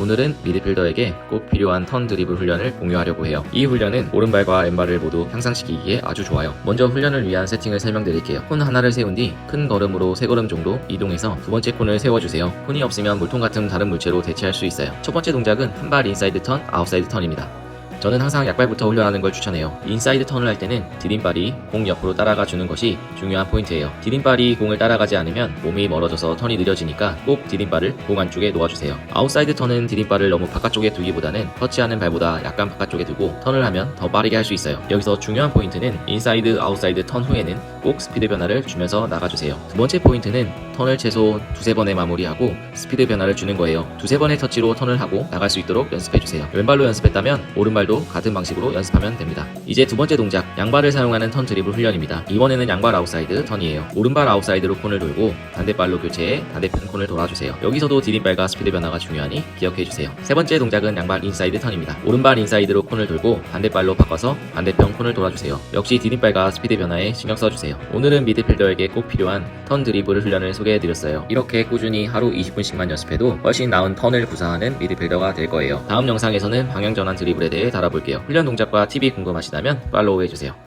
오늘은 미드필더에게 꼭 필요한 턴 드리블 훈련을 공유하려고 해요. 이 훈련은 오른발과 왼발을 모두 향상시키기에 아주 좋아요. 먼저 훈련을 위한 세팅을 설명드릴게요. 콘 하나를 세운 뒤 큰 걸음으로 세 걸음 정도 이동해서 두 번째 콘을 세워주세요. 콘이 없으면 물통 같은 다른 물체로 대체할 수 있어요. 첫 번째 동작은 한 발 인사이드 턴, 아웃사이드 턴입니다. 저는 항상 약발부터 훈련하는 걸 추천해요. 인사이드 턴을 할 때는 디딤발이 공 옆으로 따라가 주는 것이 중요한 포인트예요. 디딤발이 공을 따라가지 않으면 몸이 멀어져서 턴이 느려지니까 꼭 디딤발을 공 안쪽에 놓아주세요. 아웃사이드 턴은 디딤발을 너무 바깥쪽에 두기보다는 터치하는 발보다 약간 바깥쪽에 두고 턴을 하면 더 빠르게 할 수 있어요. 여기서 중요한 포인트는 인사이드 아웃사이드 턴 후에는 꼭 스피드 변화를 주면서 나가주세요. 두 번째 포인트는 턴을 최소 두세 번에 마무리하고 스피드 변화를 주는 거예요. 두세 번의 터치로 턴을 하고 나갈 수 있도록 연습해주세요. 왼발로 연습했다면 오른발도 같은 방식으로 연습하면 됩니다. 이제 두 번째 동작, 양발을 사용하는 턴 드리블 훈련입니다. 이번에는 양발 아웃사이드 턴이에요. 오른발 아웃사이드로 콘을 돌고 반대발로 교체해 반대편 콘을 돌아주세요. 여기서도 디딤발과 스피드 변화가 중요하니 기억해주세요. 세 번째 동작은 양발 인사이드 턴입니다. 오른발 인사이드로 콘을 돌고 반대발로 바꿔서 반대편 콘을 돌아주세요. 역시 디딤발과 스피드 변화에 신경 써주세요. 오늘은 미드필더에게 꼭 필요한 턴 드리블 훈련을 소개해드렸어요. 이렇게 꾸준히 하루 20분씩만 연습해도 훨씬 나은 턴을 구사하는 미드필더가 될 거예요. 다음 영상에서는 방향 전환 드리블에 대해 다 뤄볼게요. 훈련 동작과 팁이 궁금하시다면 팔로우 해주세요.